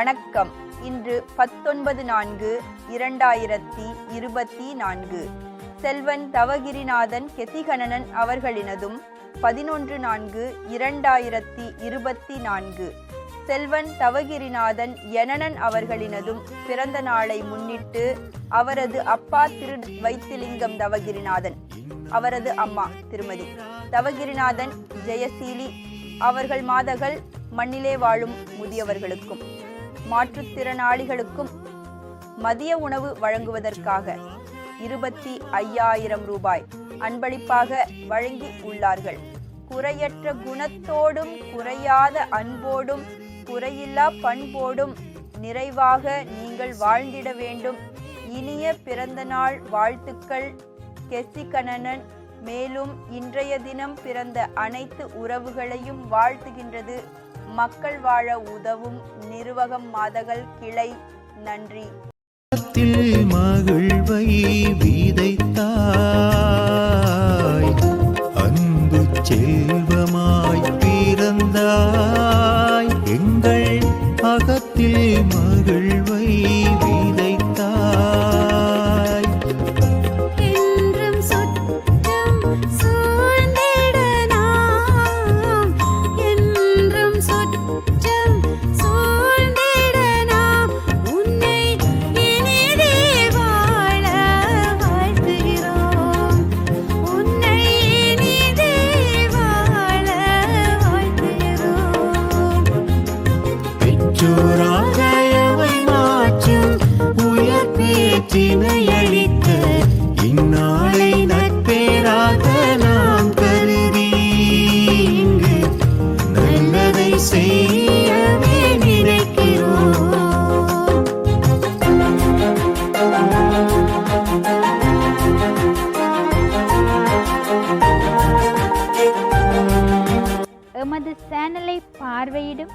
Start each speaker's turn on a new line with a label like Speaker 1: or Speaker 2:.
Speaker 1: வணக்கம். இன்று பத்தொன்பது நான்கு இரண்டாயிரத்தி இருபத்தி நான்கு. செல்வன் தவகிரிநாதன் கெதிகணனன் அவர்களினதும் பதினொன்று நான்கு இரண்டாயிரத்தி இருபத்தி நான்கு. செல்வன் தவகிரிநாதன் எனனன் அவர்களினதும் பிறந்த நாளை முன்னிட்டு அவரது அப்பா திரு வைத்திலிங்கம் தவகிரிநாதன் அவரது அம்மா திருமதி தவகிரிநாதன் ஜெயசீலி அவர்கள் மாதகள் மண்ணிலே வாழும் முதியவர்களுக்கும். மாற்றுத்திறனாளிகளுக்கும் மதிய உணவு வழங்குவதற்காக இருபத்தி ஐயாயிரம் ரூபாய் அன்பளிப்பாக வழங்கி உள்ளார்கள். குறையற்ற குணத்தோடும் குறையாத அன்போடும் குறையில்லா பண்போடும் நிறைவாக நீங்கள் வாழ்ந்திட வேண்டும். இனிய பிறந்த நாள் வாழ்த்துக்கள் கெசிகணனன். மேலும் இன்றைய தினம் பிறந்த அனைத்து உறவுகளையும் வாழ்த்துகின்றது. மக்கள் வாழ உதவும் நிர்வகம் மாதகள் கிளை. நன்றி.
Speaker 2: மகிழ்வை விதைத்தாய். அன்பு செல்வமாய் பிறந்தாய். எங்கள் அகத்தில் பெற்றோராக மாற்றும் உயர் பேற்றினை அளித்த இந்நாளை நட்பேராக நாம் கருதி. இங்கு நல்லதை செய்யவே நினைக்கிறோம்.
Speaker 3: எமது சேனலை பார்வையிடும்